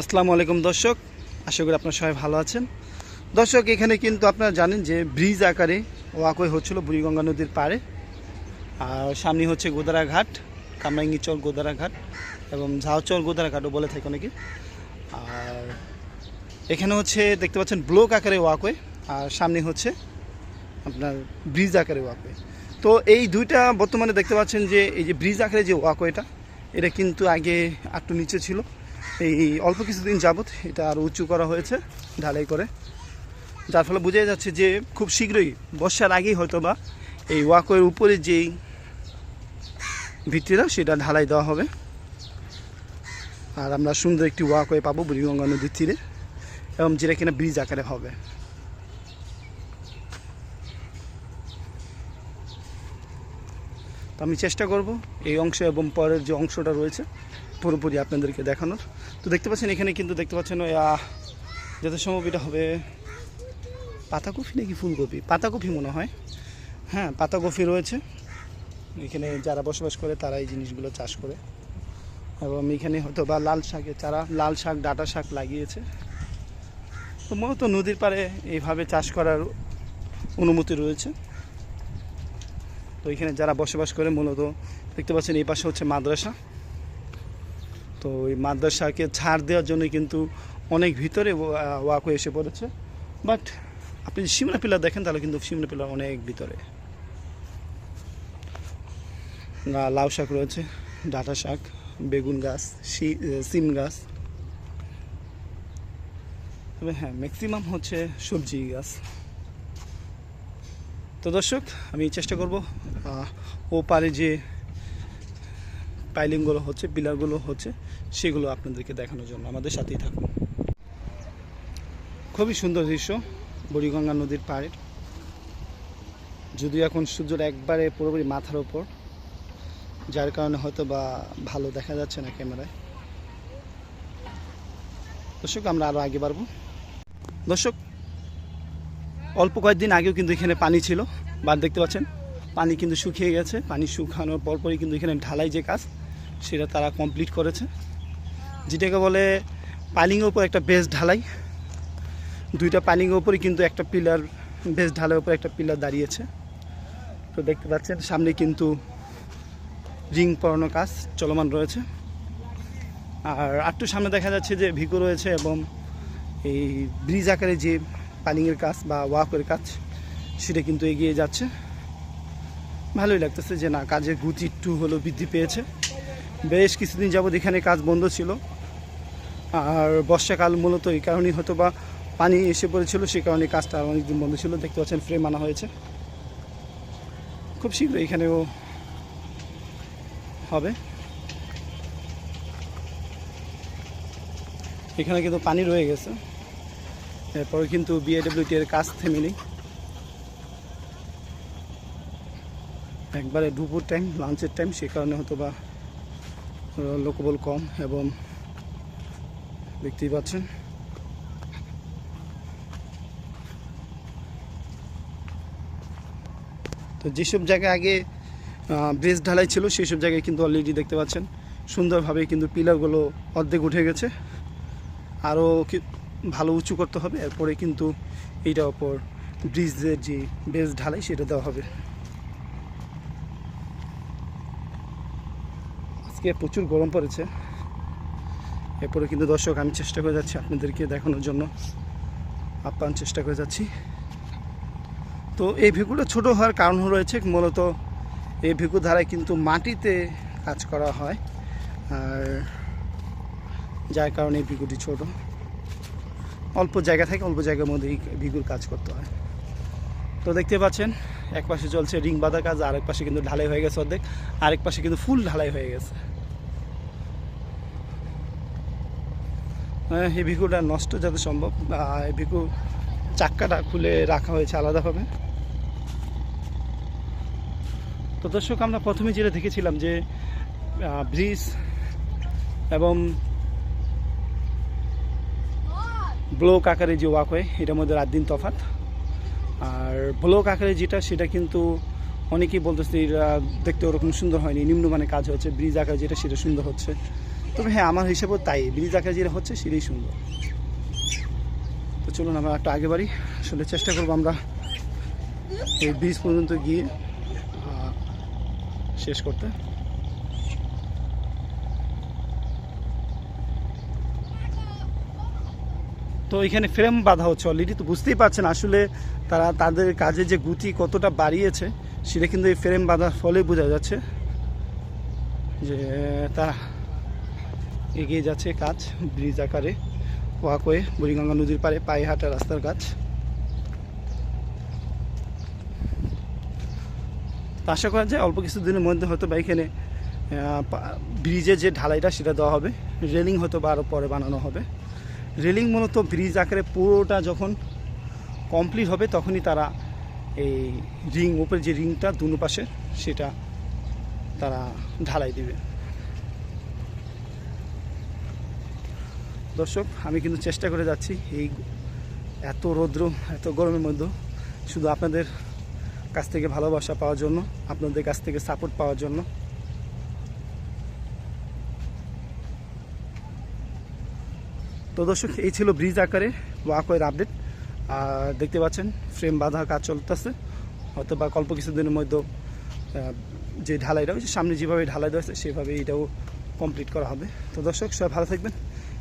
আসসালামু আলাইকুম দর্শক, আশা করি আপনারা সবাই ভালো আছেন। দর্শক, এখানে কিন্তু আপনারা জানেন যে ব্রিজ আকারে ওয়াকওয়ে হচ্ছিল বুড়িগঙ্গা নদীর পাড়ে। আর সামনে হচ্ছে গোদারা ঘাট কামরাঙ্গি চর গোদারা ঘাট এবং ঝাউচর গোদারা ঘাটও বলে থাকে অনেকে। আর এখানে হচ্ছে দেখতে পাচ্ছেন ব্লক আকারে ওয়াকওয়ে, আর সামনে হচ্ছে আপনার ব্রিজ আকারে ওয়াকওয়ে। তো এই দুইটা বর্তমানে দেখতে পাচ্ছেন যে, এই যে ব্রিজ আকারে যে ওয়াকওয়েটা, এটা কিন্তু আগে একটু নিচে ছিল। এই অল্প কিছুদিন যাবত এটা আরও উঁচু করা হয়েছে ঢালাই করে। যার ফলে বোঝাই যাচ্ছে যে খুব শীঘ্রই বর্ষার আগেই হয়তো বা এই ওয়াকওয়ের উপরে যেই ভিত্তিটা, সেটা ঢালাই দেওয়া হবে। আর আমরা সুন্দর একটি ওয়াকওয়ে পাবো বুড়িগঙ্গা নদীর তীরে এবং যেটা কিনা ব্রিজ আকারে হবে। তো আমি চেষ্টা করব এই অংশ এবং পরের যে অংশটা রয়েছে পুরোপুরি আপনাদেরকে দেখানোর। তো দেখতে পাচ্ছেন, এখানে কিন্তু দেখতে পাচ্ছেন যত সম্ভব এটা হবে পাতাকপি নাকি ফুলকপি? পাতাকপি মনে হয়। হ্যাঁ পাতাকপি রয়েছে। এখানে যারা বসবাস করে, তারা এই জিনিসগুলো চাষ করে। এবং এখানে হয়তো বা লাল শাকের চারা, লাল শাক, ডাটা শাক লাগিয়েছে। তো মূলত নদীর পাড়ে এইভাবে চাষ করার অনুমতি রয়েছে। তো এখানে যারা বসবাস করে, মূলত দেখতে পাচ্ছেন, এই পাশে হচ্ছে মাদ্রাসা। তো এই মাদ্রাসাকে ছাড় দেওয়ার জন্য কিন্তু অনেক ভিতরে ওয়াকও এসে পড়েছে। বাট আপনি সিমলা পিলার দেখেন, তাহলে কিন্তু সিমলা পিলার অনেক ভিতরে। লাউ শাক রয়েছে, ডাঁটা শাক, বেগুন গাছ সিম গাছ। তবে হ্যাঁ ম্যাক্সিমাম হচ্ছে সবজি গাছ। তো দর্শক, আমি চেষ্টা করব ও পারে যে পাইলিংগুলো হচ্ছে পিলারগুলো হচ্ছে সেগুলো আপনাদেরকে দেখানোর জন্য আমাদের সাথেই থাকুন। খুবই সুন্দর দৃশ্য, বুড়িগঙ্গা নদীর পাড়ে। যদিও এখন সূর্যটা একবারে পুরোপুরি মাথার ওপর যার কারণে হয়তো বা ভালো দেখা যাচ্ছে না ক্যামেরায়। দর্শক, আমরা আরও আগে বাড়বো। দর্শক, অল্প কয়েকদিন আগেও কিন্তু এখানে পানি ছিল বা দেখতে পাচ্ছেন, পানি কিন্তু শুকিয়ে গেছে। পানি শুকানোর পরপরই কিন্তু এখানে ঢালাই যে কাজ, সেটা তারা কমপ্লিট করেছে। যেটাকে বলে পালিংয়ের উপর একটা বেস ঢালাই। দুইটা পালিংয়ের উপরে কিন্তু একটা পিলার বেস ঢালাইয়ের উপর একটা পিলার দাঁড়িয়েছে। তো দেখতে পাচ্ছেন, সামনে কিন্তু রিং পরানো কাজ চলমান রয়েছে। আর একটু সামনে দেখা যাচ্ছে যে ভিকো রয়েছে এবং এই ব্রিজ আকারে যে পালিংয়ের কাজ বা ওয়াকের কাজ, সেটা কিন্তু এগিয়ে যাচ্ছে। ভালোই লাগতেছে যে না, কাজের গতি একটু হলো বৃদ্ধি পেয়েছে। বেশ কিছুদিন যাবৎ এখানে কাজ বন্ধ ছিল। আর বর্ষাকাল মূলত এই কারণেই হয়তো বা পানি এসে পড়েছিল সেই কারণে কাজটা অনেকদিন বন্ধ ছিল। দেখতে পাচ্ছেন ফ্রেম আনা হয়েছে। খুব শীঘ্রই এখানেও হবে। এখানে কিন্তু পানি রয়ে গেছে। এরপরে কিন্তু বিএডব্লিউটি এর কাজ থেমে নেই। একবারে দুপুর টাইম লাঞ্চের টাইম সে কারণে হয়তো বা লোকবল কম এবং দেখতেই পাচ্ছেন। তো যেসব জায়গায় আগে ব্রিজ ঢালাই ছিল সেই সব জায়গায় কিন্তু অলরেডি দেখতে পাচ্ছেন। সুন্দরভাবে কিন্তু পিলারগুলো অর্ধেক উঠে গেছে। আরও ভালো উঁচু করতে হবে, এরপরে কিন্তু এইটার ওপর ব্রিজের যে বেস ঢালাই, সেটা দেওয়া হবে। আজকে প্রচুর গরম পড়েছে। এরপরে কিন্তু দর্শক, আমি চেষ্টা করে যাচ্ছি আপনাদেরকে দেখানোর জন্য। আপ্যায়ন চেষ্টা করে যাচ্ছি। তো এই ভিকুটা ছোট হওয়ার কারণ রয়েছে, মূলত এই ভিকু ধারায় কিন্তু মাটিতে কাজ করা হয়। আর যার কারণে এই ভিকুটি ছোট। অল্প জায়গা থাকে, অল্প জায়গার মধ্যে এই ভিগুর কাজ করতে হয়। তো দেখতে পাচ্ছেন এক পাশে চলছে রিং বাঁধা কাজ, আরেক পাশে কিন্তু ঢালাই হয়ে গেছে অর্ধেক, আরেক পাশে কিন্তু ফুল ঢালাই হয়ে গেছে। এই ভিকুটা নষ্ট যাতে সম্ভব এই ভিকু চাক্কাটা খুলে রাখা হয়েছে আলাদাভাবে। তো দর্শক, আমরা প্রথমে যেটা দেখেছিলাম যে ব্রিজ এবং ব্লক আকারে যে ওয়াকওয়ে এটার মধ্যে রাত দিন তফাত আর ব্লক আকারে যেটা, সেটা কিন্তু অনেকেই বলতেছে এটা দেখতে ওরকম সুন্দর হয়নি, নিম্নমানের কাজ হয়েছে, ব্রিজ আকারে যেটা, সেটা সুন্দর হচ্ছে। তবে হ্যাঁ আমার হিসেবেও তাই। ব্রিজ আকার যেটা হচ্ছে সেটাই সুন্দর। তো চলুন আমরা একটা আগে বাড়ি। আসলে চেষ্টা করব আমরা এই ব্রিজ পর্যন্ত গিয়ে শেষ করতে। তো এখানে ফ্রেম বাঁধা হচ্ছে অলরেডি তো বুঝতেই পারছেন আসলে তারা তাদের কাজে যে গতি কতটা বাড়িয়েছে, সেটা কিন্তু এই ফ্রেম বাঁধার ফলে বোঝা যাচ্ছে যে তারা এগিয়ে যাচ্ছে কাজ, ব্রিজ আকারে, ওয়াকওয়ে, বুড়িগঙ্গা নদীর পাড়ে পায়ে হাঁটা রাস্তার কাজ। আশা করা যায় অল্প কিছু দিনের মধ্যে হয়তো বা এখানে ব্রিজের যে ঢালাইটা সেটা দেওয়া হবে। রেলিং হয়তো বা আরও পরে বানানো হবে। রেলিং মূলত ব্রিজ আকারে পুরোটা যখন কমপ্লিট হবে তখনই তারা এই রিং ওপরে যে রিংটা দুনো পাশে সেটা তারা ঢালাই দিবে। দর্শক, আমি কিন্তু চেষ্টা করে যাচ্ছি এই এত রৌদ্র, এত গরমের মধ্যে শুধু আপনাদের কাছ থেকে ভালোবাসা পাওয়ার জন্য, আপনাদের কাছ থেকে সাপোর্ট পাওয়ার জন্য। তো দর্শক, এই ছিল ব্রিজ আকারে ওয়াকওয়ের আপডেট। আর দেখতে পাচ্ছেন ফ্রেম বাঁধা কাজ চলতেছে। হয়তো বা অল্প কিছুদিনের মধ্যে যে ঢালাইটা হয়েছে সামনে যেভাবে ঢালাই দেওয়া সেভাবে এটাও কমপ্লিট করা হবে। তো দর্শক, সবাই ভালো থাকবেন।